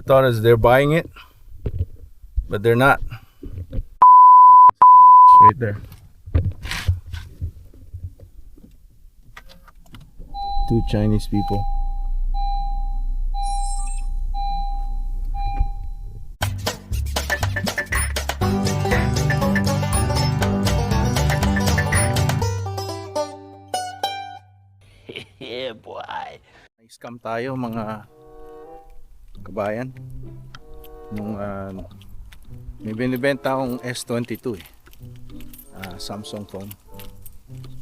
I thought is they're buying it, but they're not. Right there. Two Chinese people. Yeah, boy. scam tayo mga kabayan. Nung ah, may binibenta akong S22 eh. Ah, Samsung phone.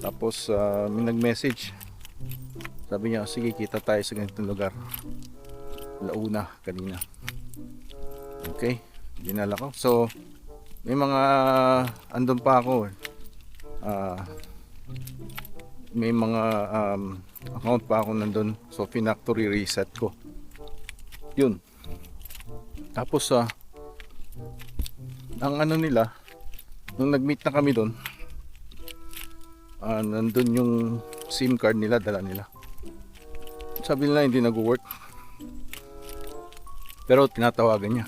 Tapos ah, may nag-message. Sabi niya, sige kita tayo sa ganitong lugar. Launa kanina. Okay, dinala ko. So, may mga andun pa ako eh. Ah, may mga um, account pa ako nandun. So, pinactory reset ko. Yun. Tapos, ah, ang ano nila, nung nag-meet na kami doon, ah, nandun yung SIM card nila, dala nila. Sabi nila hindi nag-work. Pero tinatawagan niya.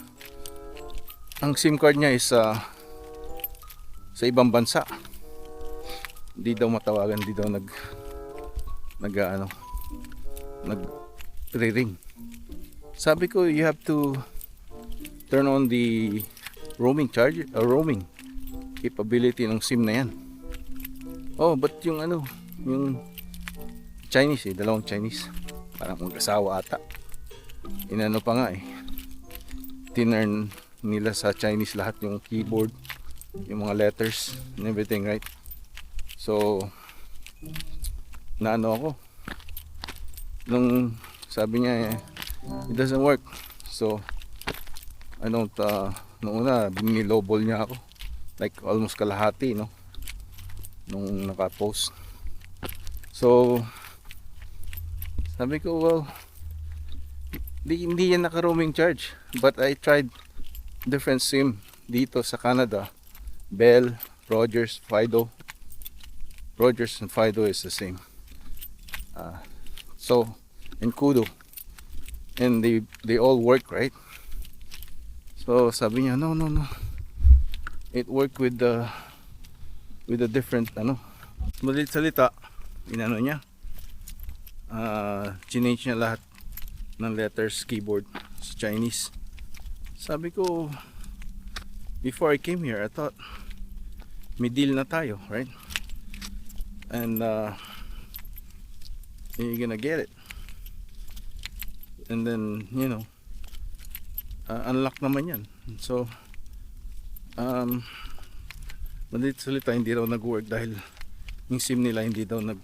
Ang SIM card niya is ah, sa ibang bansa. Hindi daw matawagan, hindi daw nag nag ano nag ring sabi ko you have to turn on the roaming charge uh, roaming capability ng SIM na yan. Oh but yung ano yung Chinese eh dalawang Chinese. Parang mag-asawa ata. Inano pa nga eh. Tinurn nila sa Chinese lahat yung keyboard yung mga letters and everything right? So naano ako. Nung sabi niya eh, it doesn't work. So I don't uh, nung una binilobol niya ako. Like almost kalahati no? Nung naka-post. So sabi ko well di, hindi yan naka roaming charge. But I tried different SIM dito sa Canada. Bell, Rogers, Fido. Rogers and Fido is the same. Uh, so and Kudo and they they all work right? So sabi niya no no no. It work with the with a different ano. Maliit salita inano niya. Uh, change niya lahat ng letters keyboard sa Chinese. Sabi ko before I came here I thought may deal na tayo right? And uh, you're gonna get it and then you know uh, unlock naman yan. So um madalit salita hindi raw nag-work dahil yung sim nila hindi daw nag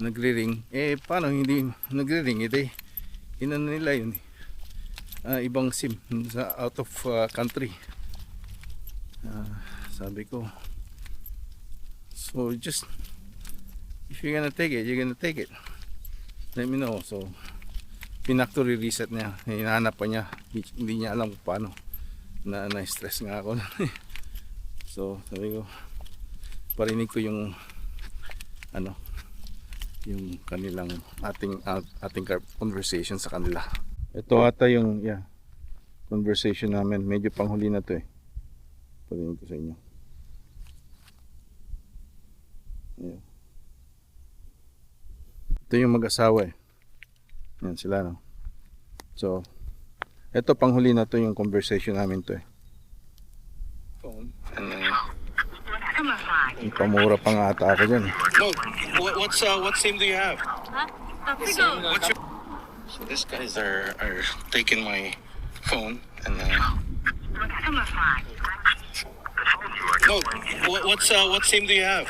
nagre-ring. Eh paano hindi nagre-ring? Eh inano nila yun eh. Ah, ibang sim sa out of uh, country. Ah, sabi ko so just if you're gonna take it you're gonna take it. Let me know. So pinactory reset niya. Hinahanap pa niya. Hi- hindi niya alam kung paano. Na na-stress nga ako. So sabi ko parinig ko yung ano yung kanilang ating at- ating conversation sa kanila. Ito ata yung yeah conversation namin. Medyo panghuli na to eh. Parinig ko sa inyo. Ayan. ito yung mag-asawa eh yan sila no so ito panghuli na to yung conversation namin to eh phone and then yung pamura pa nga ata ako dyan eh. No, what, what's uh, what SIM do you have? Papigo. What's your... So these guys are are taking my phone and uh, no, what, what's uh, what SIM do you have?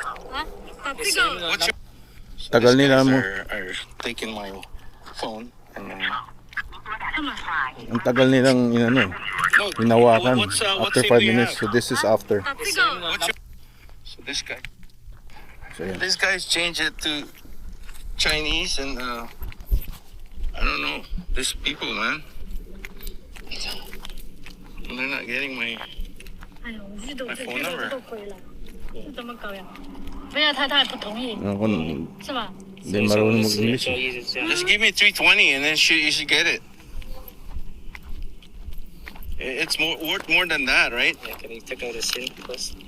Papigo. What's your... So Tagal these nila guys mo. Are, are taking my phone and uh, ang tagal nilang inano eh no, hinawakan what- what's uh, what after SIM 5 do you minutes so have? this is after Papigo. What's your... So this guy, so yan these guys change it to Chinese and uh, I don't know these people, man. They're not getting my 哎呦，我记得我 My 这 phone 这 number 个都亏了，这怎么搞呀？没有，他他也不同意， Ano kung 是吧？ Hindi marunong mag-English. Just give me 320 and then she, you should get it. It's more worth more than that, right? Yeah, can you take out the sink first?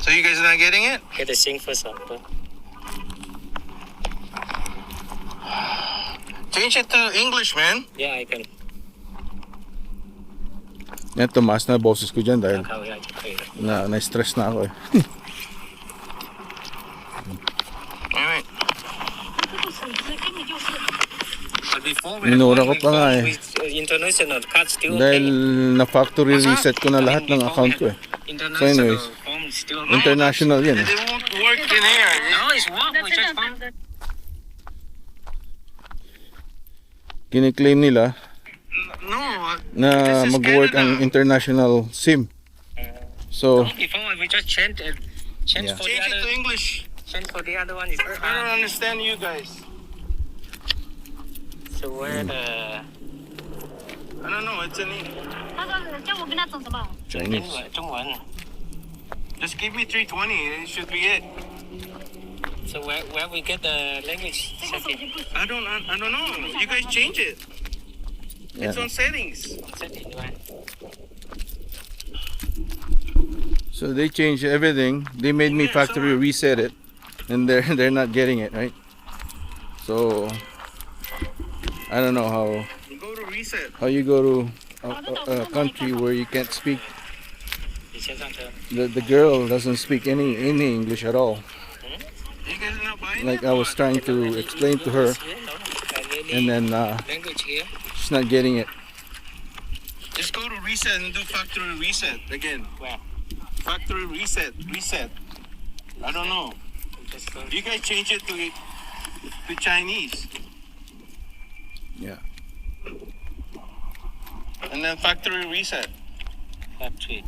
So you guys are not getting it? Get the sink first, uncle. Change it to English, man. Yeah, I can. Yan, tumaas na boses ko dyan dahil Okay, na, na-stress na ako eh. Wait, wait. Minura ko pa nga eh. Dahil na-factory reset ko na lahat ng account ko eh. So anyways, international yan eh. eh. Kiniklaim nila na mag-work ang international SIM. So, change it to English. Change for the other one. I don't understand you guys. So where the I don't know. It's an. E- 他说叫我跟他整什么？ Chinese. 英文中文 Just give me 320. It should be it. So where where we get the language 这个手 setting? 机不行。 I don't. I, I don't know. You guys change it. It's Yeah. on settings. Setting right? So they changed everything. They made me Yeah, factory so- reset it, and they're they're not getting it right. So I don't know how go to reset. how you go to a, a, a country where you can't speak. The, the girl doesn't speak any any English at all. Like I was trying to explain to her, and then uh, she's not getting it. Just go to reset and do factory reset again. Factory reset, reset. I don't know. You guys change it to to Chinese. Yeah. And then factory reset. factory.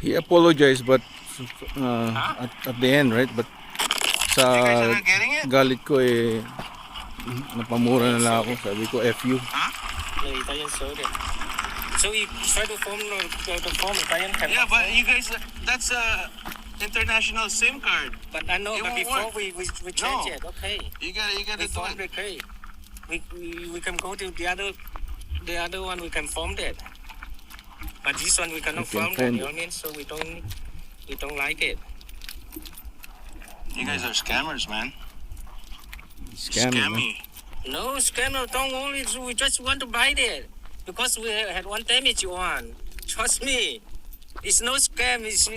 He apologized, but uh, at, at the end, right? But sa galit ko eh, napamura na lang ako. Sabi ko, F you. Yeah, Italian sold it. So you try to form the, the, the form Italian can. Yeah, but you guys, that's a international SIM card. But I know, It but before work. we, we, we change No. it, okay. You gotta, you gotta We do it. it, okay. We, we, we can go to the other, the other one we can form that. But this one we cannot We can form it, form you know what I mean? So we don't, we don't like it. You guys are scammers, man. Scam. Scam man. No, scammer, don't worry. so We just want to buy it. Because we had one damage one. Trust me. It's no scam. It's,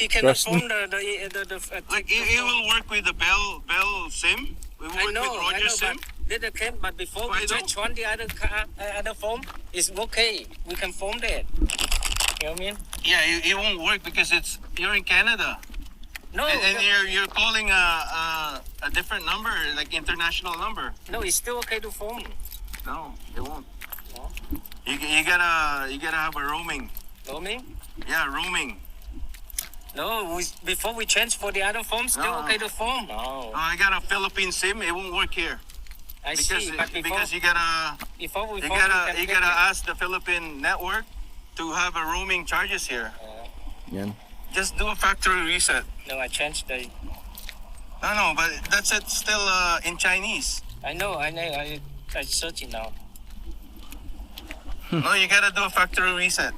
he cannot Trust form the, the, the, the, uh, Like it, it will work with the Bell Bell SIM. We will I work know, with I Roger know, SIM. but did the camp, but before Why we don't? on the other car, uh, other form, it's okay. We can form that. You know what I mean? Yeah, it, it won't work because it's you're in Canada No, and, and you're you're calling a, a a different number, like international number. no, it's still okay to phone. No, it won't. No. You, you gotta you gotta have a roaming. Roaming? Yeah, roaming. No, we, before we change for the other form, still No. okay to form. No, Oh, I got a Philippine SIM. It won't work here I because see. But before, because you gotta before we you form, gotta we you gotta take ask the Philippine network to have a roaming charges here. Yan. Just do a factory reset. it. No, I changed the. No, no, but that's it. Still uh, in Chinese. I know, I know. I I search it now. no, you gotta do a factory reset.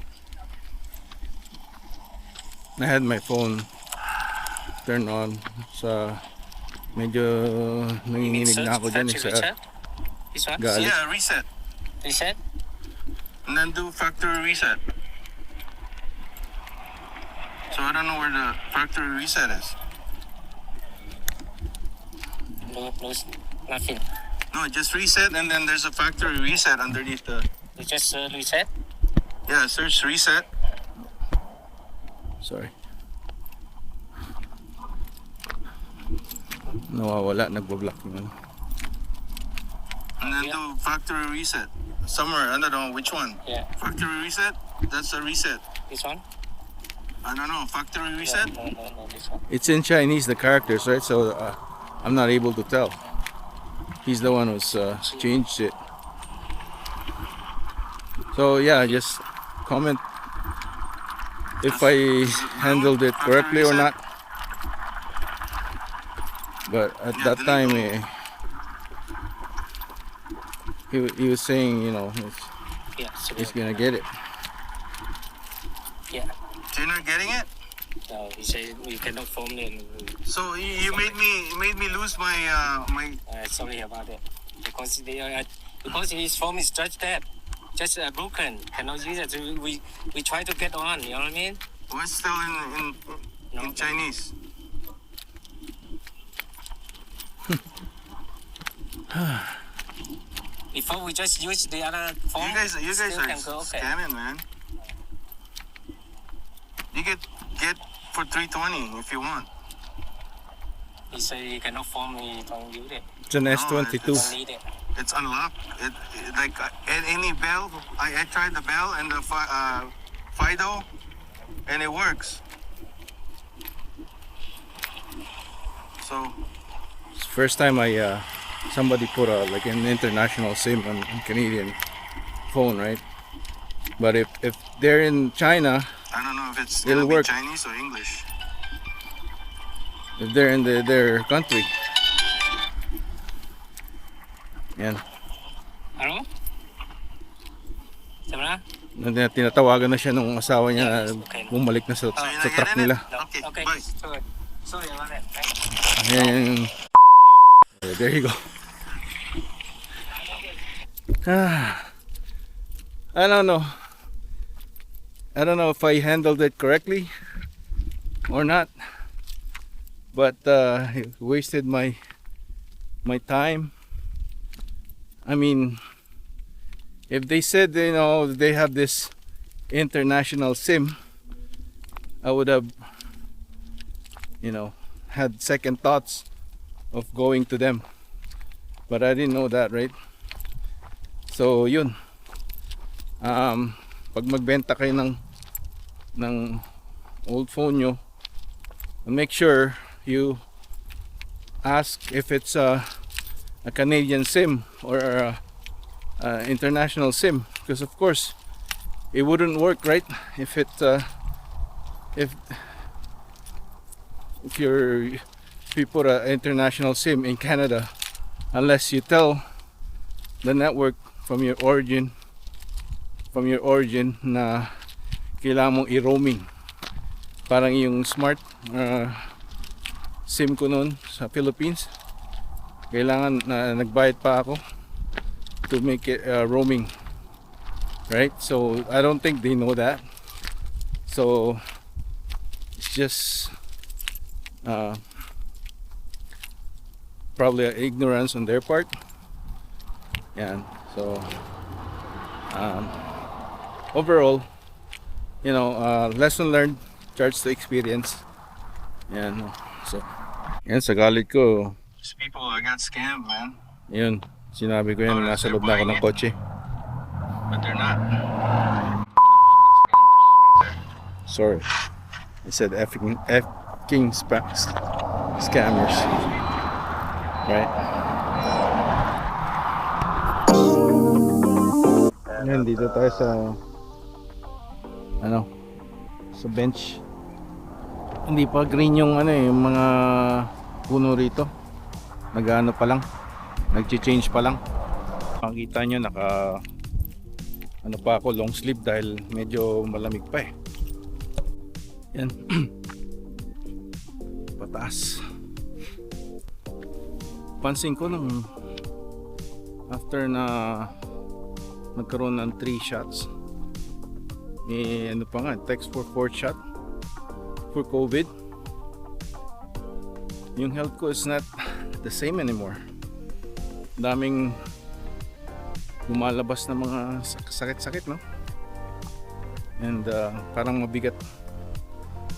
I had my phone turned on sa medyo nanginginig na ako dyan sa reset? This one? Got. Yeah, reset. Reset? And then do factory reset. So I don't know where the factory reset is. No, no, nothing. No, just reset and then there's a factory reset underneath the. You just uh, reset? Yeah, search reset. Sorry. Nawawala, nagbo-block yung ano. And then Yeah. do factory reset. Somewhere, I don't know which one. Yeah. Factory reset? That's a reset. This one? I don't know. Factory reset? No, no, no, this one. It's in Chinese, the characters, right? So uh, I'm not able to tell. He's the one who's uh, changed it. So yeah, just comment if I handled it correctly or not. But at that time, all. eh, he, he was saying, you know, he's, Yeah, so he's gonna get it. yeah. You're not getting it? No, he said we cannot form it. So you, you made me you made me lose my uh my Uh, sorry about it. Because they are, because his form is just that, just uh, broken. Cannot use it. We we try to get on. You know what I mean? We're still in in, in Chinese? Before we just use the other phone. You guys you guys are go okay. scamming, man. You get get for 320 if you want. He say he cannot form. He don't use it. It's an S22. Don't need it. It's unlocked. It, it like uh, a- any bell. I, I tried the bell and the fi- uh, Fido, and it works. So It's first time I uh, somebody put a like an international SIM on, on Canadian phone, right? But if if they're in China, I don't know if it's It'll gonna be work. Chinese or English. If they're in the, their country, yan. Hello? Sabi na? Nat- Tinatawagan na siya nung asawa niya na Okay. bumalik na sa, So sa truck nila. Okay, Okay. bye. Sorry. Sorry about that. Ayan. Yeah, there you go. Ah, I don't know. I don't know if I handled it correctly or not. But uh, wasted my my time. I mean, if they said you know they have this international sim, I would have you know had second thoughts of going to them. But I didn't know that, right? So, yun. Um, pag magbenta kayo ng ng old phone nyo, make sure you ask if it's a, a Canadian SIM or a, a international SIM because of course it wouldn't work right if it uh, if if you're if you put an international SIM in Canada, unless you tell the network from your origin, from your origin na kailangan mong i-roaming. Parang yung smart uh, SIM ko noon sa Philippines, kailangan na nagbayad pa ako to make it uh, roaming. Right? So I don't think they know that. So it's just uh, probably a ignorance on their part. Yan. So, um, overall, you know, uh, lesson learned, charge to experience. Yan. no. So, yan sa galit ko, These people I got scammed, man. yun, sinabi ko yan, nasa loob na ako ng kotse. But they're not. Sorry. I said effing, effing spa- scammers. Right? Yan, dito tayo sa ano sa bench. Hindi pa green yung ano eh, yung mga puno rito. Nag-ano pa lang. Nag-change pa lang. Makikita nyo naka ano pa ako long sleeve dahil medyo malamig pa eh. Yan. Pataas. Pansin ko nung after na nagkaroon ng 3 shots eh ano pa nga text for 4th shot for COVID yung health ko is not the same anymore. Daming lumalabas na mga sak- sakit-sakit no? And uh, parang mabigat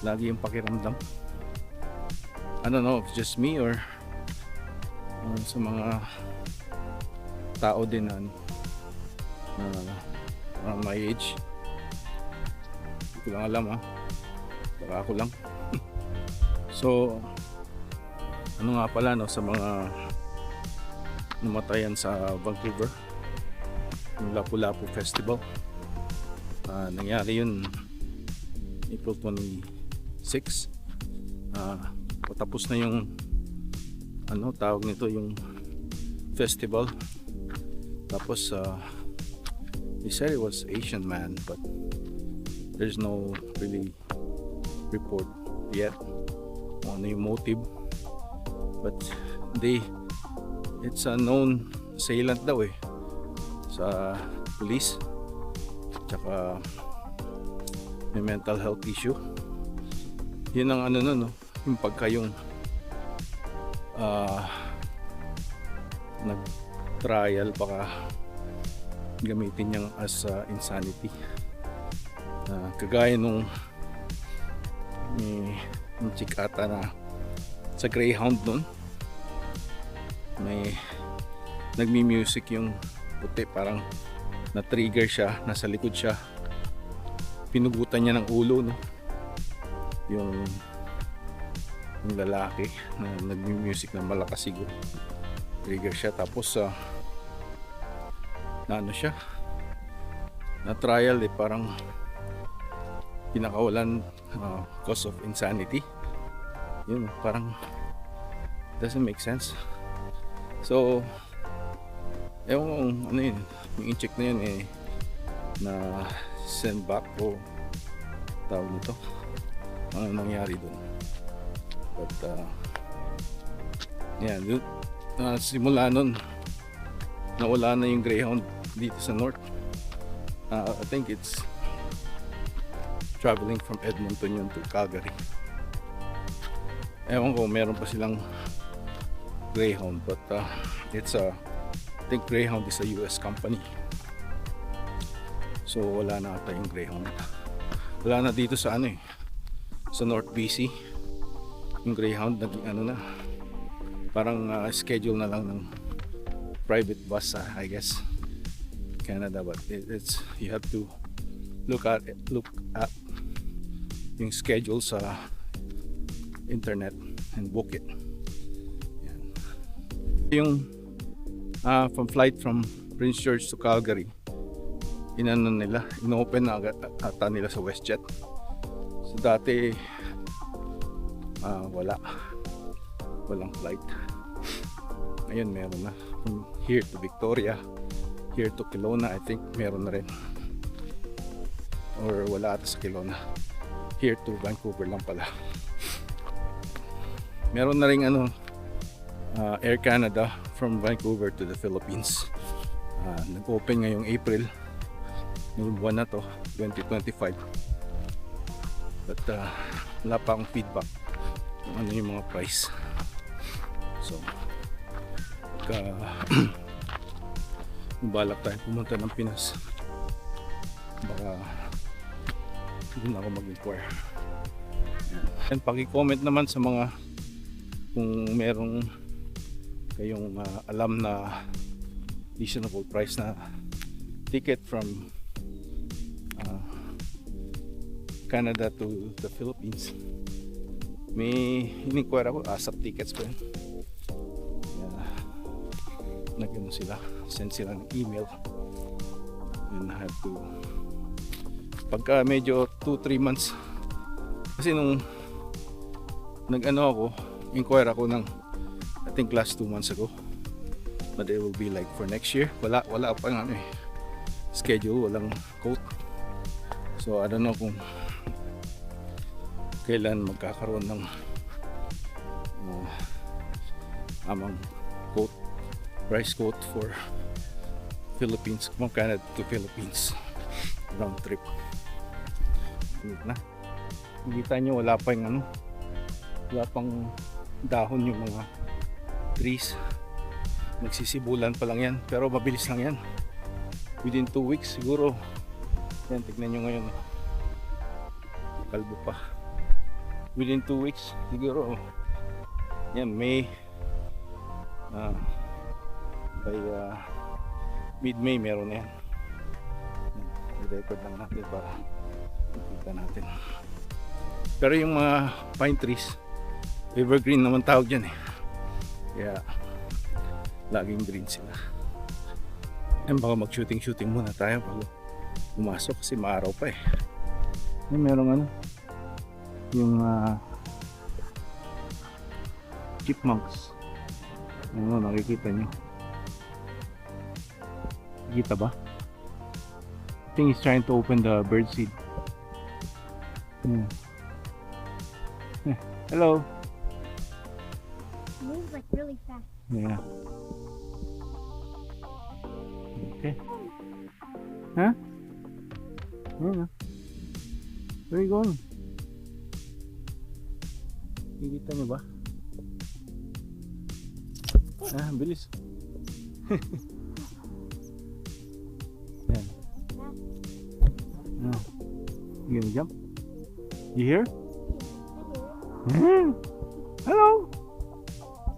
lagi yung pakiramdam. I don't know if it's just me or uh, sa mga tao din na uh, around my age. Hindi ko lang alam ha baka ako lang. So ano nga pala no sa mga namatayan sa Vancouver yung Lapu-Lapu Festival Ah, nangyari yun April 26 Ah, patapos na yung ano tawag nito yung festival. Tapos, uh, he said it was Asian man, but there's no really report yet on ano motive. But they, it's a known assailant daw eh sa police. Tsaka may mental health issue. Yun ang ano nun, no? yung pagka yung ah nag-trial baka gamitin niyang as ah, insanity. Ah, kagaya nung yung chick ata na sa Greyhound nun. May nagmi-music yung puti parang na-trigger siya nasa likod siya. Pinugutan niya ng ulo no? Yung yung lalaki na nagmi-music ng malakas siguro. Trigger siya tapos sa na ano siya? Na trial eh parang pinakawalan uh, cause of insanity. Yun parang doesn't make sense. So ewan ko ano yun. Yung check na yun eh na send back o tawag nito. Ano nangyari doon but uh, yan yun, uh, simula nun nawala na yung Greyhound dito sa North. Uh, I think it's traveling from Edmonton yun to Calgary. Ewan ko meron pa silang Greyhound but uh, it's a I think Greyhound is a US company. So wala na ata yung Greyhound. Wala na dito sa ano eh sa North BC yung Greyhound naging ano na parang uh, schedule na lang ng private bus uh, I guess Canada but it, it's you have to look at look at yung schedule sa internet and book it. Yan. yung ah, from flight from Prince George to Calgary inano nila inopen na agad ata nila sa WestJet. So dati ah, wala. Walang flight. Ngayon meron na. From here to Victoria here to Kelowna I think meron na rin. Or wala ata sa Kelowna here to Vancouver lang pala. Meron na rin ano uh, Air Canada from Vancouver to the Philippines. Uh, nag-open ngayong April. Yung buwan na to 2025 but uh, wala pa akong feedback kung ano yung mga price. So pagka kung balak tayo pumunta ng Pinas. Baka doon ako mag-inquire. And paki-comment naman sa mga kung merong kayong uh, alam na reasonable price na ticket from uh, Canada to the Philippines. May in-inquire ako ASAP tickets ko yun. Yeah. nagano sila. Send sila ng email. And I have to pagka medyo 2-3 months. Kasi nung nag-ano ako inquire ako ng I think last 2 months ago but it will be like for next year. Wala wala pa ng ano eh. Schedule walang quote. So I don't know kung kailan magkakaroon ng uh, amang quote price quote for Philippines from Canada to Philippines round trip na. Nakita nyo wala pa yung ano wala pang dahon yung mga trees nagsisibulan pa lang yan pero mabilis lang yan. Within 2 weeks siguro. Yan tignan nyo ngayon. Kalbo pa. Within 2 weeks siguro. Yan May. Uh, by uh, mid May meron na yan. I-record lang natin para makita natin. Pero yung mga pine trees evergreen naman tawag dyan eh. Kaya laging green sila. Yan baka mag shooting shooting muna tayo bago pumasok kasi maaraw pa eh. Yan merong ano yung ah, chipmunks. Ano nakikita nyo. Kita ba? I think he's trying to open the bird seed. Hmm. Eh, Hello. moves like really fast. Yeah. Okay. Huh? Where are you going? Nakikita niyo ba? Ah, bilis. Yan. Ah. Gonna jump? You here? Hmm. Hello.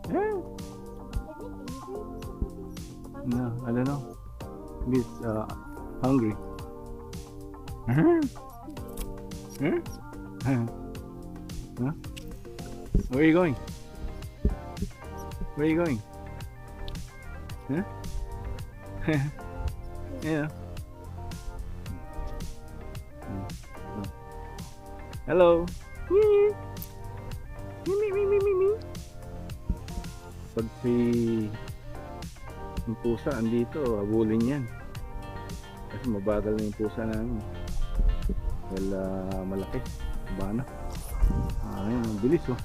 Yeah. No, I don't know. It's uh, hungry. Huh? Huh? Huh? Where are you going? Where are you going? Huh? yeah. Hello. Me. Me, me, me, me. Pag si yung pusa andito, abulin yan. Kasi mabagal na yung pusa namin. Well, ah, malaki. Bana. Ah, ayun, ang bilis oh.